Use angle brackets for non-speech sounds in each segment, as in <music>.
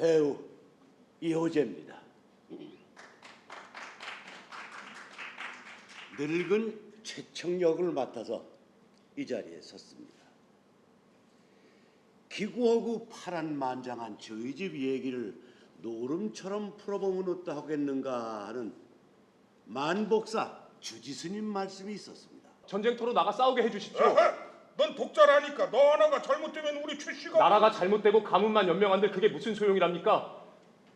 배우 이호재입니다. 늙은 최청 역을 맡아서 이 자리에 섰습니다. 기구하고 파란 만장한 저희 집 얘기를 노름처럼 풀어보면 어떠하겠는가 하는 만복사 주지스님 말씀이 있었습니다. 전쟁터로 나가 싸우게 해주십시오. 넌 독자라니까 너 하나가 잘못되면 우리 출시가 나라가 잘못되고 가문만 연명한들 그게 무슨 소용이랍니까?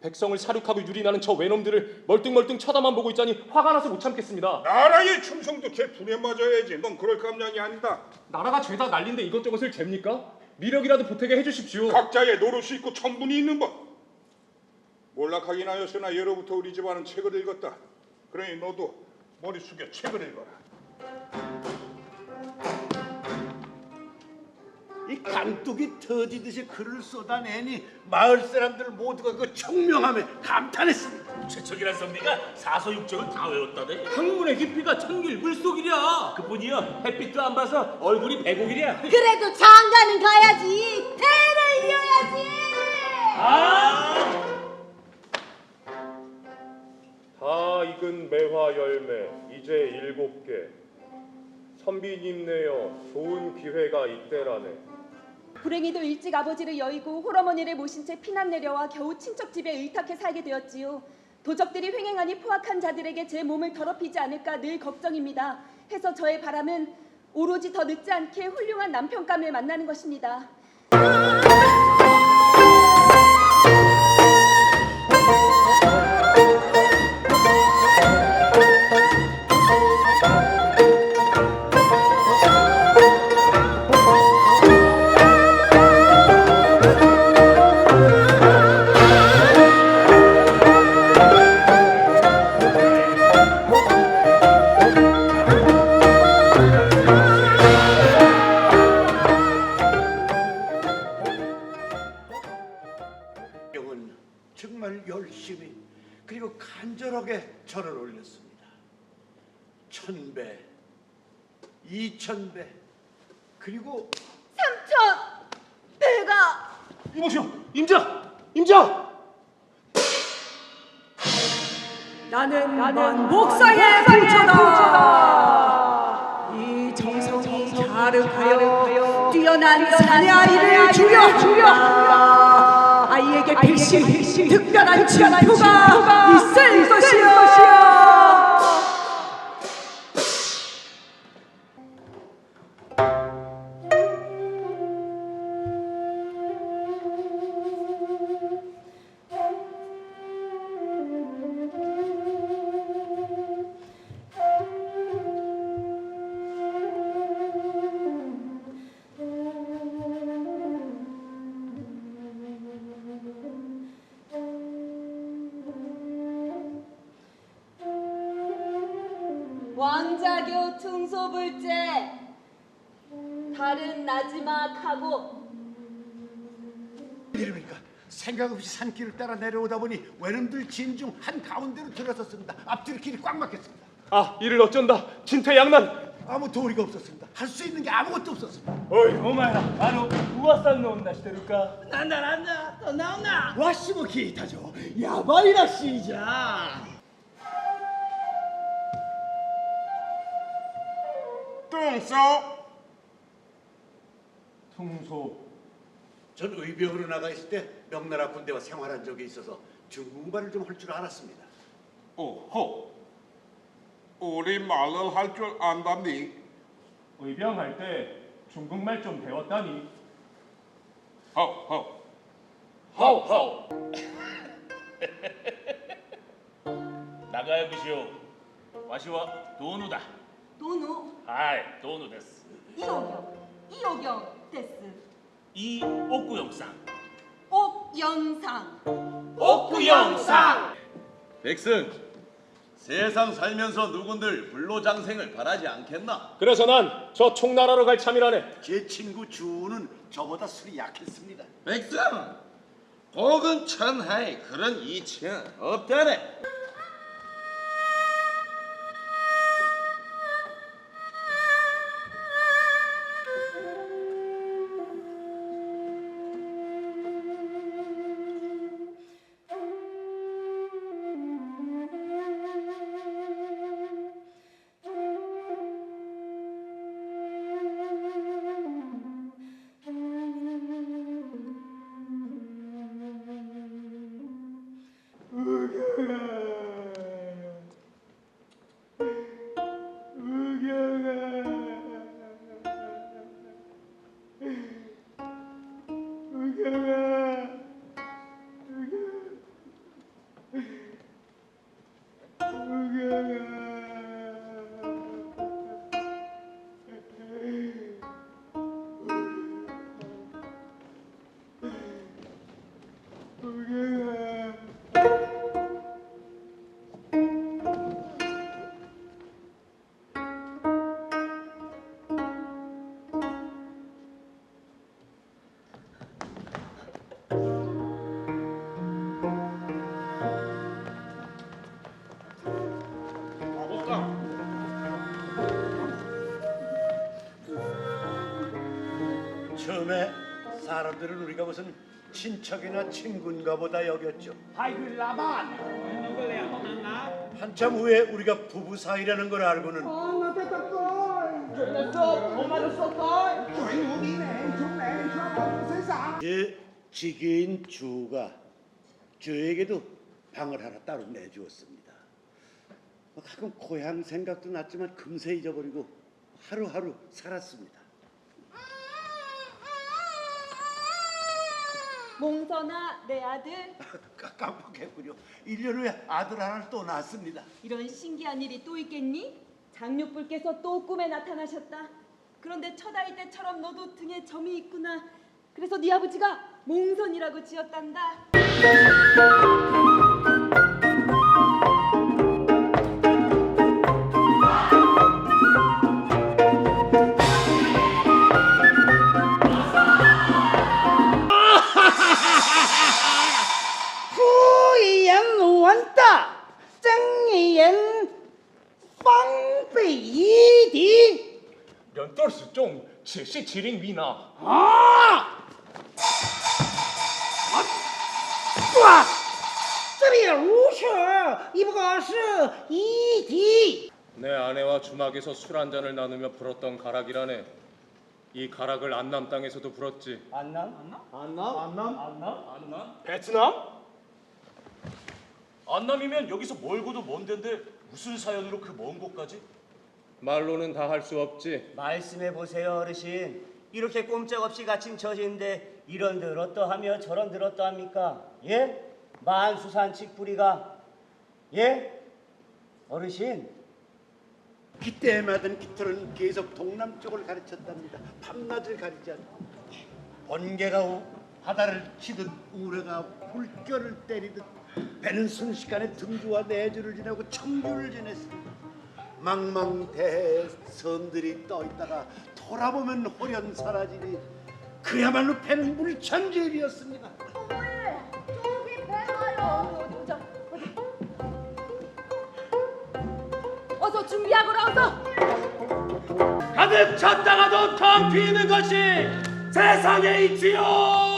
백성을 사륙하고 유린하는 저 외놈들을 멀뚱멀뚱 쳐다만 보고 있자니 화가 나서 못 참겠습니다. 나라의 충성도 걔 분에 맞아야지 넌 그럴 감량이 아니다 나라가 죄다 날린데 이것저것을 잽니까? 미력이라도 보태게 해주십시오. 각자의 노릇이 있고 천분이 있는 법 몰락하긴 하였으나 예로부터 우리 집안은 책을 읽었다 그러니 너도 머리 숙여 책을 읽어라 이 강둑이 터지듯이 글을 쏟아내니 마을 사람들 모두가 그 청명함에 감탄했습니다. 최척이란 성비가 사서육적을 다 외웠다네 학문의 깊이가 천길 물속이랴 그뿐이야 햇빛도 안 봐서 얼굴이 백옥이랴 그래도 장가는 가야지 대를 이어야지 아 다 익은 매화 열매 이제 일곱 개. 선비님 내어 좋은 기회가 이때라네. 불행히도 일찍 아버지를 여의고 홀어머니를 모신 채 피난 내려와 겨우 친척 집에 의탁해 살게 되었지요. 도적들이 횡행하니 포악한 자들에게 제 몸을 더럽히지 않을까 늘 걱정입니다. 해서 저의 바람은 오로지 더 늦지 않게 훌륭한 남편감을 만나는 것입니다. 열심히 그리고 간절하게 절을 올렸습니다. 천 배, 이천 배, 그리고 삼천 배가 이보시오, 임자, 임자. 나는 나는 목사의 부처다. 이 정성이 가득하여 뛰어난 사내 아이를 주여 주여. shall I 왕자교 충소불제. 다른 나지막하고 이름일까? 생각 없이 산길을 따라 내려오다 보니 외놈들 진중 한가운데로 들어섰습니다. 앞뒤로 길이 꽉 막혔습니다. 아 이를 어쩐다. 진퇴양난 아무 도리가 없었습니다. 할 수 있는 게 아무것도 없었습니다. 어이 오마야 바로 우와산 놓은다 시대를까? 난다 난다. 또 나온다 와시모 기타죠. 야바이라 시자. 뚱쏘 퉁소. 전 의병으로 나가 있을 때 명나라 군대와 생활한 적이 있어서 중국말을 좀 할 줄 알았습니다. 오호. 우리 말을 할 줄 안다니. 의병할 때 중국말 좀 배웠다니. 허허. 허허. <laughs> 나가야 비시오. 와시와 도누다 どの 하이 도누 데스 イオギョイオギョです 이 옥구영상 お四さん 옥구영상 백승, 세상 살면서 누군들 불로장생을 바라지 않겠나? 그래서 난 저 총나라로 갈 참이라네. 제 친구 주우는 저보다 술이 약했습니다. 백승, 복은 천하에 그런 이치는 없다네. 哥哥，哥哥，哥哥，哥哥，哥哥。 처음에 사람들은 우리가 무슨 친척이나 친구인가 보다 여겼죠. 한참 후에 우리가 부부 사이라는 걸 알고는 제 지게인 주가 저에게도 방을 하나 따로 내주었습니다. 뭐 가끔 고향 생각도 났지만 금세 잊어버리고 하루하루 살았습니다. 몽선아 내 아들 <laughs> 깜- 깜빡했군요. 1년 후에 아들 하나를 또 낳았습니다. 이런 신기한 일이 또 있겠니? 장육불께서 또 꿈에 나타나셨다. 그런데 첫 아이 때처럼 너도 등에 점이 있구나. 그래서 네 아버지가 몽선이라고 지었단다. 人多是中，此是麒麟위나。 哇，这里如是，一不过是一敌。 내 아내와 주막에서 술 한 잔을 나누며 불었던 가락이라네. 이 가락을 안남 땅에서도 불었지. 베트남? 안남이면 여기서 멀고도 먼 데인데 무슨 사연으로 그 먼 곳까지? 말로는 다 할 수 없지. 말씀해 보세요 어르신 이렇게 꼼짝없이 갇힌 처지인데 이런들 어떠하며 저런들 어떠합니까 예? 만수산칙 뿌리가 예? 어르신 그때마다 깃털은 계속 동남쪽을 가르쳤답니다. 밤낮을 가리지 않고 번개가 우- 바다를 치듯 우레가 물결을 때리듯 배는 순식간에 등주와 내주를 지나고 청주를 지냈습니다. 망망대해 섬들이 떠 있다가 돌아보면 호련 사라지니 그야말로 배는 물천지일이었습니다. 저기 배. 어디 보자. 어디. 어서 준비하거라 어서. 가득 찼다가도 텅 비는 것이 세상의 이치요!